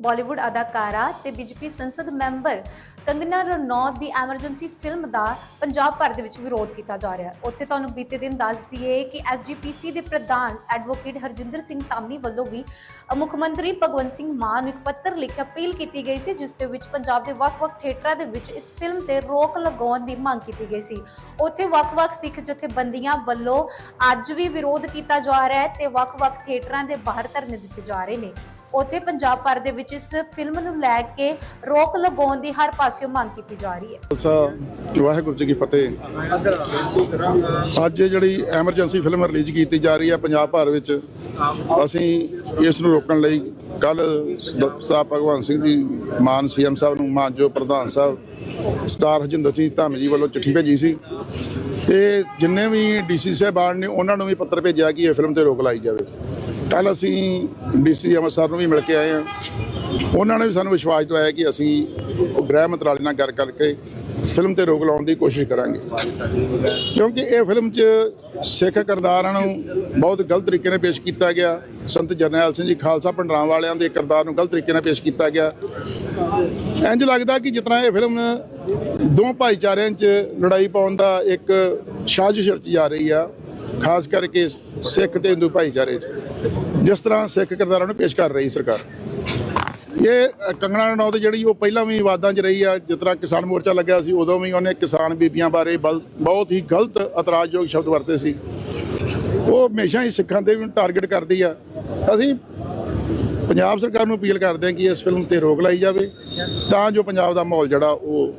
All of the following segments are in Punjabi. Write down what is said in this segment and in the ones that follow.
ਬਾਲੀਵੁੱਡ ਅਦਾਕਾਰਾ ਤੇ ਬੀਜੇਪੀ ਸੰਸਦ ਮੈਂਬਰ ਕੰਗਨਾ ਰਣੌਤ ਦੀ ਐਮਰਜੈਂਸੀ ਫਿਲਮ ਦਾ ਪੰਜਾਬ ਭਰ ਦੇ ਵਿੱਚ ਵਿਰੋਧ ਕੀਤਾ ਜਾ ਰਿਹਾ ਹੈ। ਉੱਥੇ ਤੁਹਾਨੂੰ ਬੀਤੇ ਦਿਨ ਦੱਸ ਦਈਏ ਕਿ ਐਸਜੀਪੀਸੀ ਦੇ ਪ੍ਰਧਾਨ ਐਡਵੋਕੇਟ ਹਰਜਿੰਦਰ ਸਿੰਘ ਧਾਮੀ ਵੱਲੋਂ ਵੀ ਮੁੱਖ ਮੰਤਰੀ ਭਗਵੰਤ ਸਿੰਘ ਮਾਨ ਨੂੰ ਇੱਕ ਪੱਤਰ ਲਿਖ ਅਪੀਲ ਕੀਤੀ ਗਈ ਸੀ, ਜਿਸ ਦੇ ਵਿੱਚ ਪੰਜਾਬ ਦੇ ਵੱਖ-ਵੱਖ ਥੀਏਟਰਾਂ ਦੇ ਵਿੱਚ ਇਸ ਫਿਲਮ ਤੇ ਰੋਕ ਲਗਾਉਣ ਦੀ ਮੰਗ ਕੀਤੀ ਗਈ ਸੀ। ਉੱਥੇ ਵੱਖ-ਵੱਖ ਸਿੱਖ ਜਥੇਬੰਦੀਆਂ ਵੱਲੋਂ ਅੱਜ ਵੀ ਵਿਰੋਧ ਕੀਤਾ ਜਾ ਰਿਹਾ ਹੈ ਤੇ ਵੱਖ-ਵੱਖ ਥੀਏਟਰਾਂ ਦੇ ਬਾਹਰ ਧਰਨੇ ਦਿੱਤੇ ਜਾ ਰਹੇ ਨੇ। ਉੱਥੇ ਪੰਜਾਬ ਭਰ ਦੇ ਵਿੱਚ ਇਸ ਫਿਲਮ ਨੂੰ ਲੈ ਕੇ ਰੋਕ ਲਗਾਉਣ ਦੀ ਹਰ ਪਾਸਿਓਂ ਮੰਗ ਕੀਤੀ ਜਾ ਰਹੀ ਹੈ। ਖਾਲਸਾ, ਵਾਹਿਗੁਰੂ ਜੀ ਕੀ ਫਤਿਹ। ਅੱਜ ਜਿਹੜੀ ਐਮਰਜੈਂਸੀ ਫਿਲਮ ਰਿਲੀਜ਼ ਕੀਤੀ ਜਾ ਰਹੀ ਹੈ ਪੰਜਾਬ ਭਰ ਵਿੱਚ, ਅਸੀਂ ਇਸ ਨੂੰ ਰੋਕਣ ਲਈ ਕੱਲ ਸਾਹਿਬ ਭਗਵਾਨ ਸਿੰਘ ਜੀ, ਮਾਨ ਸੀਐਮ ਸਾਹਿਬ ਨੂੰ ਮਾਨਯੋਗ ਪ੍ਰਧਾਨ ਸਾਹਿਬ ਸਟਾਰ ਹਰਜਿੰਦਰ ਸਿੰਘ ਧਾਮੀ ਜੀ ਵੱਲੋਂ ਚਿੱਠੀ ਭੇਜੀ ਸੀ। ਤੇ ਜਿੰਨੇ ਵੀ ਡੀਸੀ ਸਾਹਿਬਾਨ ਨੇ, ਉਹਨਾਂ ਨੂੰ ਵੀ ਪੱਤਰ ਭੇਜਿਆ ਕਿ ਇਹ ਫਿਲਮ ਤੇ ਰੋਕ ਲਾਈ ਜਾਵੇ। ਕੱਲ ਅਸੀਂ ਡੀਸੀ ਅੰਮ੍ਰਿਤਸਰ ਨੂੰ ਵੀ ਮਿਲ ਕੇ ਆਏ ਹਾਂ। ਉਹਨਾਂ ਨੇ ਵੀ ਸਾਨੂੰ ਵਿਸ਼ਵਾਸ ਦਿਵਾਇਆ ਕਿ ਅਸੀਂ ਗ੍ਰਹਿ ਮੰਤਰਾਲੇ ਨਾਲ ਗੱਲ ਕਰਕੇ ਫਿਲਮ ਤੇ ਰੋਕ ਲਾਉਣ ਦੀ ਕੋਸ਼ਿਸ਼ ਕਰਾਂਗੇ। ਕਿਉਂਕਿ ਇਹ ਫਿਲਮ 'ਚ ਸਿੱਖ ਕਿਰਦਾਰਾਂ ਨੂੰ ਬਹੁਤ ਗਲਤ ਤਰੀਕੇ ਨਾਲ ਪੇਸ਼ ਕੀਤਾ ਗਿਆ। ਸੰਤ ਜਰਨੈਲ ਸਿੰਘ ਜੀ, ਖਾਲਸਾ ਪੰਡਰਾਂ ਵਾਲਿਆਂ ਦੇ ਕਿਰਦਾਰ ਨੂੰ ਗਲਤ ਤਰੀਕੇ ਨਾਲ ਪੇਸ਼ ਕੀਤਾ ਗਿਆ। ਇੰਜ ਲੱਗਦਾ ਕਿ ਜਿਤਨਾ ਇਹ ਫਿਲਮ ਦੋ ਭਾਈਚਾਰਿਆਂ 'ਚ ਲੜਾਈ ਪਾਉਣ ਦਾ ਇੱਕ ਸਾਜ਼ਿਸ਼ ਰਚੀ ਜਾ ਰਹੀ ਆ ਖਾਸ ਕਰਕੇ ਸਿੱਖ ਤੇ ਹਿੰਦੂ ਭਾਈਚਾਰੇ 'ਚ। ਜਿਸ ਤਰ੍ਹਾਂ ਸਿੱਖ ਕਿਰਦਾਰਾਂ ਨੂੰ ਪੇਸ਼ ਕਰ ਰਹੀ ਸਰਕਾਰ। ਇਹ ਕੰਗਣਾ ਰਣੌਤ ਜਿਹੜੀ ਉਹ ਪਹਿਲਾਂ ਵੀ ਵਿਵਾਦਾਂ 'ਚ ਰਹੀ ਆ, ਜਿਸ ਤਰ੍ਹਾਂ ਕਿਸਾਨ ਮੋਰਚਾ ਲੱਗਿਆ ਸੀ, ਉਦੋਂ ਵੀ ਉਹਨੇ ਕਿਸਾਨ ਬੀਬੀਆਂ ਬਾਰੇ ਬਲ- ਬਹੁਤ ਹੀ ਗਲਤ ਇਤਰਾਜ਼ਯੋਗ ਸ਼ਬਦ ਵਰਤੇ ਸੀ। ਉਹ ਹਮੇਸ਼ਾ ਹੀ ਸਿੱਖਾਂ ਤੇ ਵੀ ਟਾਰਗੇਟ ਕਰਦੀ ਆ। ਅਸੀਂ ਪੰਜਾਬ ਸਰਕਾਰ ਨੂੰ ਅਪੀਲ ਕਰਦੇ ਹਾਂ ਕਿ ਇਸ ਫਿਲਮ ਤੇ ਰੋਕ ਲਾਈ ਜਾਵੇ, ਤਾਂ ਜੋ ਪੰਜਾਬ ਦਾ ਮਾਹੌਲ ਜਿਹੜਾ ਉਹ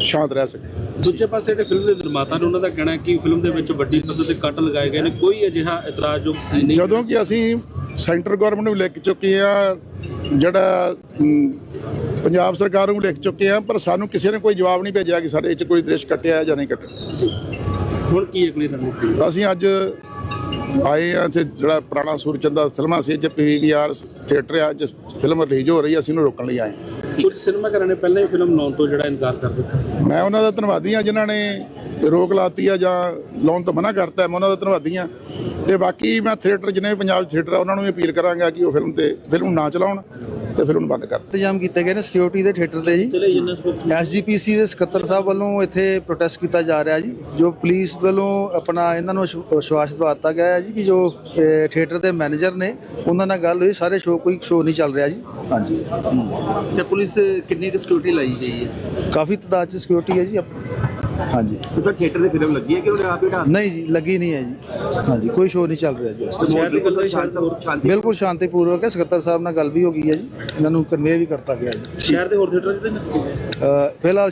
ਸ਼ਾਂਤ ਰਹਿ ਸਕੇ। ਦੂਜੇ ਪਾਸੇ ਜਿਹੜੇ ਫਿਲਮ ਦੇ ਨਿਰਮਾਤਾ ਨੇ ਉਹਨਾਂ ਦਾ ਕਹਿਣਾ ਹੈ ਕਿ ਫਿਲਮ ਦੇ ਵਿੱਚ ਵੱਡੀ ਪੱਧਰ ਤੇ ਕੱਟ ਲਗਾਏ ਗਏ ਨੇ। ਕੋਈ ਅਜਿਹਾ ਇਤਰਾਜ਼ਯੋਗ ਸੀਨ ਨਹੀਂ ਜਦੋਂ ਕਿ ਅਸੀਂ ਸੈਂਟਰ ਗਵਰਨਮੈਂਟ ਨੂੰ ਲਿਖ ਚੁੱਕੇ ਆ ਜਿਹੜਾ ਅਮ, ਪੰਜਾਬ ਸਰਕਾਰ ਨੂੰ ਲਿਖ ਚੁੱਕੇ ਆ ਪਰ ਸਾਨੂੰ ਕਿਸੇ ਨੇ ਕੋਈ ਜਵਾਬ ਨਹੀਂ ਭੇਜਿਆ ਕਿ ਸਾਡੇ 'ਚ ਕੋਈ ਦ੍ਰਿਸ਼ ਕੱਟਿਆ ਹੈ ਜਾਂ ਨਹੀਂ ਕੱਟਿਆ। ਹੁਣ ਕੀ ਅਗਲੀ ਰਣਨੀਤੀ ਅਸੀਂ ਅੱਜ ਆਏ ਆ ਤੇ ਜਿਹੜਾ ਪੁਰਾਣਾ ਸੂਰਚੰਦਾ ਸਿਨੇਮਾ ਸੀ ਚ ਪੀਵੀਆਰ ਥੀਏਟਰ ਆ ਅੱਜ ਫਿਲਮ ਰਿਲੀਜ਼ ਹੋ ਰਹੀ ਆ, ਅਸੀਂ ਉਹਨੂੰ ਰੋਕਣ ਲਈ ਆਏ ਹਾਂ। ਕੁਝ ਸਿਨੇਮਾਘਰਾਂ ਨੇ ਪਹਿਲਾਂ ਹੀ ਫਿਲਮ ਲਾਉਣ ਤੋਂ ਜਿਹੜਾ ਇਨਕਾਰ ਕਰ ਦਿੱਤਾ। ਮੈਂ ਉਹਨਾਂ ਦਾ ਧੰਨਵਾਦੀ ਆ ਜਿਨ੍ਹਾਂ ਨੇ ਰੋਕ ਲਾਤੀ ਆ ਜਾਂ ਲਾਉਣ ਤੋਂ ਮਨਾ ਕਰਤਾ ਮੈਂ ਉਹਨਾਂ ਦਾ ਧੰਨਵਾਦੀ ਆ ਤੇ ਬਾਕੀ ਮੈਂ ਥੀਏਟਰ ਜਿੰਨੇ ਵੀ ਪੰਜਾਬ ਥੀਏਟਰ ਆ ਉਹਨਾਂ ਨੂੰ ਵੀ ਅਪੀਲ ਕਰਾਂਗਾ ਕਿ ਉਹ ਫਿਲਮ ਤੇ ਫਿਲਮ ਨੂੰ ਨਾ ਚਲਾਉਣ ਤੇ ਫਿਲਮ ਨੂੰ ਬੰਦ ਕਰ। ਇੰਤਜ਼ਾਮ ਕੀਤੇ ਗਏ ਨੇ ਸਿਕਿਉਰਿਟੀ ਦੇ ਥੀਏਟਰ ਤੇ ਜੀ। ਐਸਜੀਪੀਸੀ ਦੇ ਸਕੱਤਰ ਸਾਹਿਬ ਵੱਲੋਂ ਇੱਥੇ ਪ੍ਰੋਟੈਸਟ ਕੀਤਾ ਜਾ ਰਿਹਾ ਜੀ ਜੋ ਪੁਲਿਸ ਵੱਲੋਂ ਆਪਣਾ ਇਹਨਾਂ ਨੂੰ ਵਿਸ਼- ਵਿਸ਼ਵਾਸ ਦਿਵਾਤਾ ਗਿਆ ਹੈ ਜੀ ਕਿ ਜੋ ਥੀਏਟਰ ਦੇ ਮੈਨੇਜਰ ਨੇ ਉਹਨਾਂ ਨਾਲ ਗੱਲ ਹੋਈ ਸਾਰੇ ਸ਼ੋਅ ਕੋਈ ਸ਼ੋਅ ਨਹੀਂ ਚੱਲ ਰਿਹਾ ਜੀ। ਹਾਂਜੀ। ਤੇ ਪੁਲਿਸ ਕਿੰਨੀ ਕੁ ਸਿਕਿਉਰਿਟੀ ਲਾਈ ਗਈ ਹੈ? ਕਾਫੀ ਤਾਦਾਦ ਚ ਸਿਕਿਉਰਿਟੀ ਹੈ ਜੀ। ਆਪਣੀ। ਹਾਂਜੀ। ਤੇ ਸਰ ਥੀਏਟਰ ਦੀ ਫਿਲਮ ਲੱਗੀ ਹੈ ਕਿ ਉਹਨੇ ਆਪ ਹੀ ਢਾਹ ਨਹੀਂ ਜੀ ਲੱਗੀ ਨਹੀਂ ਹੈ ਜੀ। ਹਾਂਜੀ ਕੋਈ ਸ਼ੋਅ ਨਹੀਂ ਚੱਲ ਰਿਹਾ ਜੀ। ਇਸ time। ਸ਼ਹਿਰ ਦੇ ਕੋਲ ਸ਼ਾਂਤ ਸ਼ਾਂਤੀ ਬਿਲਕੁਲ ਸ਼ਾਂਤੀਪੂਰਵਕ ਹੈ। ਸਕੱਤਰ ਸਾਹਿਬ ਨਾਲ ਗੱਲ ਵੀ ਹੋ ਗਈ ਹੈ ਜੀ। ਇਹਨਾਂ ਨੂੰ ਕਨਵੇ ਵੀ ਕਰਤਾ ਗਿਆ ਜੀ। ਸ਼ਹਿਰ ਦੇ ਹੋਰ ਥੀਏਟਰਾਂ 'ਚ ਤਾਂ ਨਹੀਂ? ਅਹ, ਫਿਲਹਾਲ